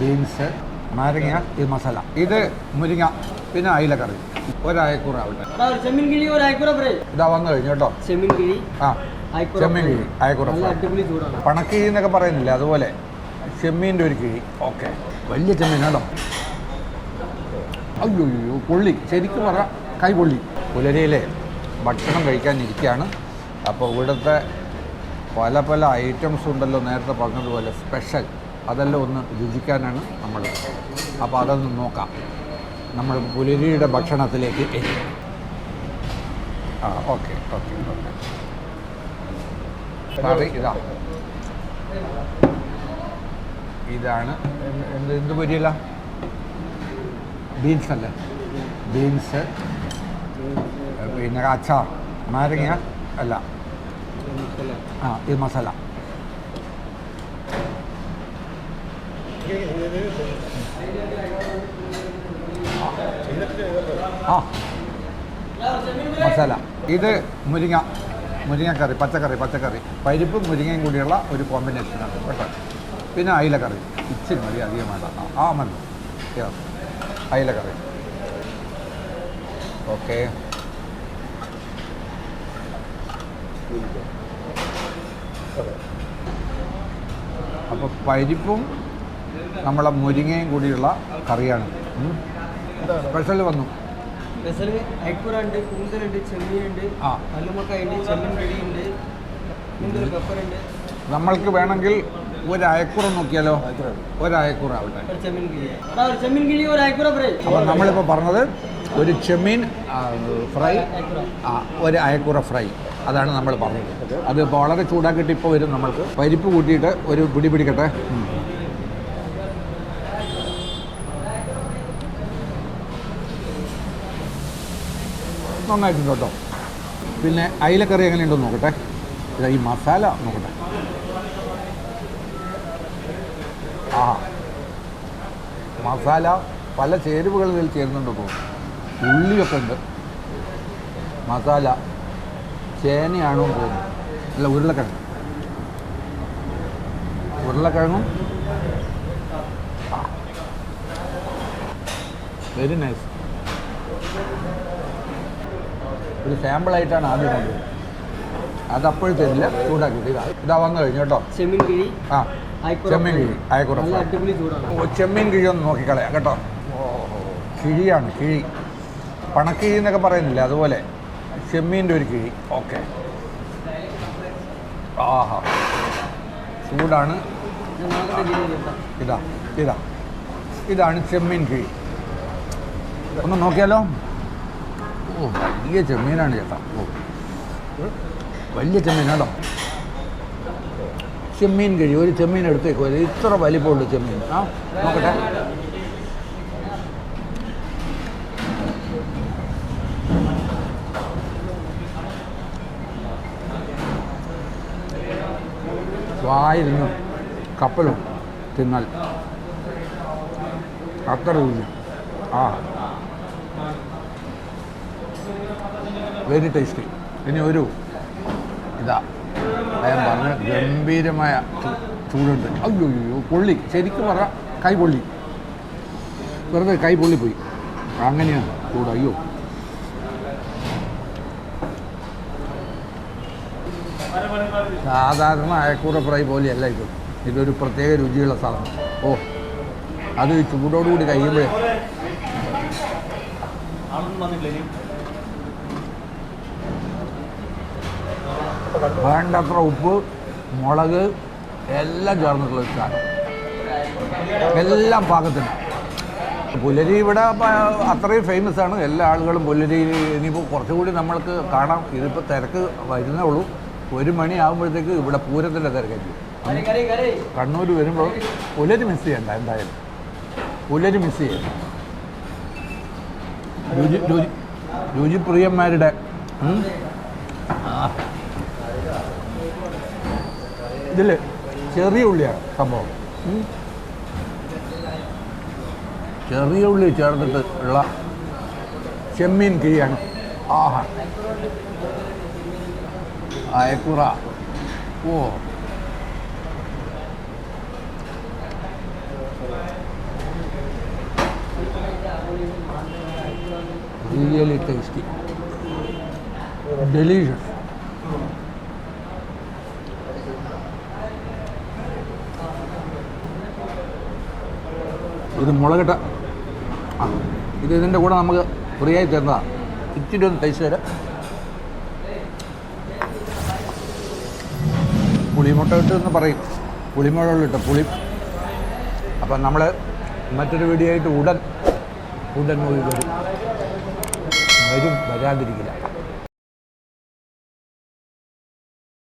Beans നാരങ്ങ ഇത് മസാല. ഇത് മുരിങ്ങ പിന്നെ അയിലക്കറി. ഒരായക്കൂറ ആവട്ടെ. ഇതാ വന്നു കഴിഞ്ഞു കേട്ടോ. ചെമ്മീൻ കിഴി ആ ചെമ്മീൻ കിഴി അയക്കൂറ പണക്കിഴിന്നൊക്കെ പറയുന്നില്ലേ പണക്കിഴി എന്നൊക്കെ പറയുന്നില്ല അതുപോലെ. ചെമ്മീന്റെ ഒരു കിഴി. ഓക്കെ. വലിയ ചെമ്മീൻ കേട്ടോ. അയ്യോ അയ്യോ പൊള്ളി. ശരിക്കും പറ കൈ പൊള്ളി. പുലരിയിലെ ഭക്ഷണം കഴിക്കാനിരിക്കുകയാണ്. അപ്പോൾ ഇവിടുത്തെ പല പല ഐറ്റംസ് ഉണ്ടല്ലോ നേരത്തെ പറഞ്ഞതുപോലെ സ്പെഷ്യൽ. അതെല്ലാം ഒന്ന് രുചിക്കാനാണ് നമ്മൾ അപ്പോൾ അതൊന്ന് നോക്കാം. നമ്മൾ പുലരിയുടെ ഭക്ഷണത്തിലേക്ക് എത്തി. ആ ഓക്കെ ഓക്കെ ഓക്കെ. ഇതാ. ഇതാണ്. എന്ത് എന്ത് പൊരിയല്ല ബീൻസ് അല്ലേ? ബീൻസ് പിന്നെ അച്ചാർ. നാരങ്ങ അല്ല. ആ ഇത് മസാല. ആ. മസാല. ഇത് മുരിങ്ങ മുരിങ്ങക്കറി പച്ചക്കറി പച്ചക്കറി. പരിപ്പും മുരിങ്ങയും കൂടിയുള്ള ഒരു കോമ്പിനേഷനാണ് കേട്ടോ. പിന്നെ അയിലക്കറി. ഇച്ചിരി മതി അധികം വേണ്ട ആ, മതി മതി. യെസ് കറി. ഓക്കെ. അപ്പോൾ പരിപ്പും നമ്മളെ മുരിങ്ങയും കൂടിയുള്ള കറിയാണ്. സ്പെഷ്യൽ വന്നു. സ്പെഷ്യൽ അയക്കുറ ഉണ്ട് കൂന്തലുണ്ട് ചെമ്മീനുണ്ട് ആ. കല്ലുമക്കായ ഉണ്ട് ചെമ്മീൻ ഉണ്ട് കൂന്തൽ പെപ്പർ ഉണ്ട് നമ്മൾക്ക് വേണമെങ്കിൽ ഒരു അയക്കുറ നോക്കിയാലോ ഒരു അയക്കുറ ആവട്ടെ അപ്പോൾ നമ്മളിപ്പോൾ പറഞ്ഞത് ഒരു ചെമ്മീൻ ഫ്രൈ ഒരു അയക്കുറ ഫ്രൈ. അതാണ് നമ്മൾ പറഞ്ഞത്. അത് വളരെ ചൂടാക്കിയിട്ട് ഇപ്പോൾ വരും നമ്മൾക്ക്. പരിപ്പ് കൂട്ടിയിട്ട് ഒരു പിടി പിടിക്കട്ടെ. നന്നായിട്ടുണ്ട് കേട്ടോ. പിന്നെ അയിലക്കറി എങ്ങനെയുണ്ടെന്ന് നോക്കട്ടെ. ഈ മസാല നോക്കട്ടെ. ആ. മസാല പല ചേരുവകളിൽ ചേരുന്നുണ്ട് തോന്നുന്നു ഉള്ളിയൊക്കെ ഉണ്ട്. മസാല ചേനയാണോ തോന്നുന്നു. അല്ല ഉരുളക്കിഴങ്ങ്. ഉരുളക്കിഴങ്ങും. വെരി നൈസ് ഒരു സാമ്പിളായിട്ടാണ് ആദ്യം കൊണ്ടുവരുന്നത്. അത് അപ്പോഴും തരില്ല ചൂടാക്കിയിട്ട് ഇതാ. ഇതാ വന്നു കഴിഞ്ഞു കേട്ടോ. ചെമ്മീൻ കിഴി ആ. ചെമ്മീൻ കിഴി അയക്കുറ ഓ, ചെമ്മീൻ കിഴി ഒന്ന് നോക്കിക്കളയാം കേട്ടോ. കിഴിയാണ് കിഴി. പണക്കിഴി എന്നൊക്കെ പറയുന്നില്ല അതുപോലെ. ചെമ്മീന്റെ ഒരു കിഴി ഓക്കെ. ആഹാ. ചൂടാണ്. ഇത് ഇതാ ഇതാ. ഇതാണ് ചെമ്മീൻ കിഴി. ഒന്ന് നോക്കിയാലോ? ഓ വലിയ ചെമ്മീനാണ് ചേട്ടാ. ഓ. വലിയ ചെമ്മീൻ കേട്ടോ. ചെമ്മീൻ കഴിയും. ഒരു ചെമ്മീൻ എടുത്തേക്കോ. വരും ഇത്ര വലിപ്പമുള്ള ചെമ്മീൻ. ആ നോക്കട്ടെ. വായിരുന്നു. കപ്പലും തിന്നാൽ. അത്ര രുചി. ആ. വെരി ടേസ്റ്റി ഇനി ഒരു. ഇതാ. ഞാൻ പറഞ്ഞ ഗംഭീരമായ ചൂടുണ്ട്. അയ്യോ അയ്യോ പൊള്ളി. ശരിക്കും പറ കൈ പൊള്ളി. വെറുതെ കൈ പൊള്ളിപ്പോയി അങ്ങനെയാണ് ചൂട്. അയ്യോ. സാധാരണ അയക്കൂറ ഫ്രൈ പോലെയല്ല ഇത്. ഇതൊരു പ്രത്യേക രുചിയുള്ള സാധനം. ഓ അത് ചൂടോടുകൂടി കഴിയുമ്പോഴേ. വേണ്ടത്ര ഉപ്പ് മുളക് എല്ലാം ചേർന്നിട്ടുള്ള ഒരു സാധനം. എല്ലാം പാകത്തിന്. പുലരി ഇവിടെ അത്രയും ഫേമസ് ആണ്. എല്ലാ ആളുകളും പുലരി ഇനിയിപ്പോൾ കുറച്ചുകൂടി നമ്മൾക്ക് കാണാം. ഇതിപ്പോൾ തിരക്ക് വരുന്നേ ഉള്ളൂ. ഒരു മണി ആകുമ്പോഴത്തേക്ക് ഇവിടെ പൂരത്തിന്റെ തിരക്കായിരിക്കും. കണ്ണൂർ വരുമ്പോൾ പുലരി മിസ് ചെയ്യണ്ട എന്തായാലും. പുലരി മിസ് ചെയ്യണ്ട. രുചി രുചി രുചിപ്രിയന്മാരുടെ ആ. ഇതിൽ ചെറിയ ഉള്ളിയാണ് സംഭവം. ചെറിയ ഉള്ളി ചേർത്തിട്ട് ഉള്ള ചെമ്മീൻ കീയാണ്. ആഹാ. അയക്കുറ. ഓ. റിയലി ടേസ്റ്റി ഡെലീഷ്യസ് ഇത് മുളകിട്ട ആ ഇത് ഇതിന്റെ കൂടെ നമുക്ക് ഫ്രീ ആയി തരുന്നതാണ് ഇച്ചിരി ഒന്ന് ടേസ്റ്റ് തരാം. പുളിമുട്ട ഇട്ട് എന്ന് പറയും. പുളിമുളകിട്ട് പുളി. അപ്പം നമ്മൾ മറ്റൊരു വീഡിയോ ആയിട്ട് ഉടൻ ഉടൻ പോയി വരും. വരും വരാതിരിക്കില്ല.